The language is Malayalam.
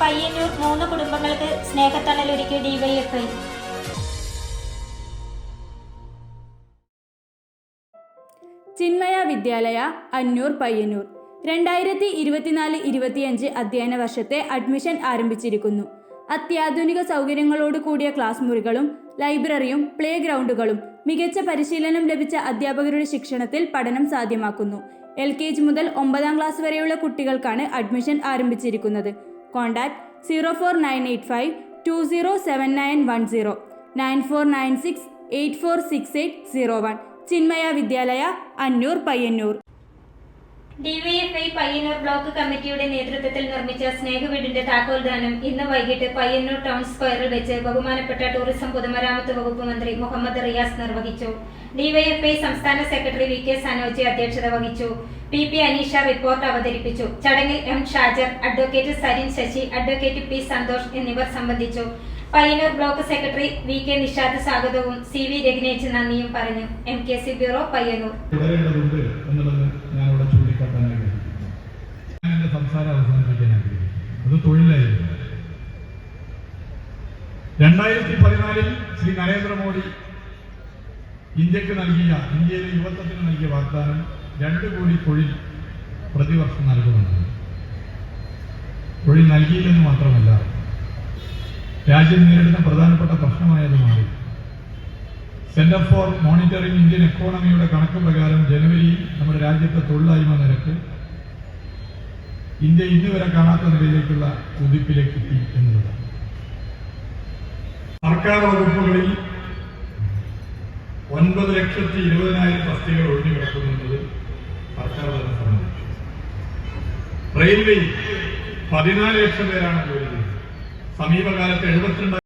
പയ്യന്നൂർ മൂന്ന് കുടുംബങ്ങൾക്ക് സ്നേഹത്തണലൊരുക്കി ഡിവൈഎഫ്ഐ ചിന്മയ വിദ്യാലയ അന്നൂർ പയ്യന്നൂർ. രണ്ടായിരത്തി ഇരുപത്തിനാല് ഇരുപത്തിയഞ്ച് അധ്യയന വർഷത്തെ അഡ്മിഷൻ ആരംഭിച്ചിരിക്കുന്നു. അത്യാധുനിക സൗകര്യങ്ങളോട് കൂടിയ ക്ലാസ് മുറികളും ലൈബ്രറിയും പ്ലേ ഗ്രൗണ്ടുകളും മികച്ച പരിശീലനം ലഭിച്ച അധ്യാപകരുടെ ശിക്ഷണത്തിൽ പഠനം സാധ്യമാക്കുന്നു. എൽ കെ ജി മുതൽ ഒമ്പതാം ക്ലാസ് വരെയുള്ള കുട്ടികൾക്കാണ് അഡ്മിഷൻ ആരംഭിച്ചിരിക്കുന്നത്. Contact zero four nine eight five two zero seven nine one zero nine four nine six eight four six eight zero one Chinmaya Vidyalaya Annur Payyanur. DYFI Payyanur block കമ്മിറ്റിയുടെ നേതൃത്വത്തിൽ നിർമ്മിച്ച സ്നേഹവീടിന്റെ താക്കോൽദാനം ഇന്ന് വൈകിട്ട് പയ്യന്നൂർ ടൗൺ സ്ക്വയറിൽ വെച്ച് ബഹുമാനപ്പെട്ട ടൂറിസം പൊതുമരാമത്ത് വകുപ്പ് മന്ത്രി മുഹമ്മദ് റിയാസ് നിർവഹിച്ചു. ഡിവൈഎഫ്ഐ സംസ്ഥാന സെക്രട്ടറി വി കെ സനോജി അധ്യക്ഷത വഹിച്ചു. പി പി അനീഷ റിപ്പോർട്ട് അവതരിപ്പിച്ചു. ചടങ്ങിൽ M Shajar advocate Sarin Sasi advocate P Santhosh എന്നിവർ സംബന്ധിച്ചു. Payyanur block secretary V K Nishad സ്വാഗതവും സി വി രഘുനേജ് നന്ദിയും പറഞ്ഞു. M K C bureau Payyanur. രണ്ടായിരത്തി പതിനാലിൽ ശ്രീ നരേന്ദ്രമോദി ഇന്ത്യയ്ക്ക് നൽകിയ ഇന്ത്യയിലെ യുവത്വത്തിന് നൽകിയ വാഗ്ദാനം രണ്ട് കോടി തൊഴിൽ പ്രതിവർഷം നൽകുമെന്നാണ്. തൊഴിൽ നൽകിയില്ലെന്ന് മാത്രമല്ല രാജ്യം നേരിടുന്ന പ്രധാനപ്പെട്ട പ്രശ്നമായത് മാറി. സെന്റർ ഫോർ മോണിറ്ററിംഗ് ഇന്ത്യൻ എക്കോണമിയുടെ കണക്ക് പ്രകാരം ജനുവരിയിൽ നമ്മുടെ രാജ്യത്തെ തൊഴിലായ്മ നിരക്ക് ഇന്ത്യ ഇന്നുവരെ കാണാത്ത നിലയിലേക്കുള്ള കുതിപ്പിലേക്ക് എത്തി എന്നുള്ളതാണ്. സർക്കാർ വകുപ്പുകളിൽ ഒൻപത് ലക്ഷത്തി ഇരുപതിനായിരം തസ്തികൾ ഒഴിഞ്ഞു കിടക്കുന്നുള്ളത് സർക്കാർ തന്നെ സംബന്ധിച്ചു. റെയിൽവേയിൽ പതിനാല് ലക്ഷം പേരാണ് ജോലി ചെയ്യുന്നത്. സമീപകാലത്ത് എഴുപത്തിരണ്ട്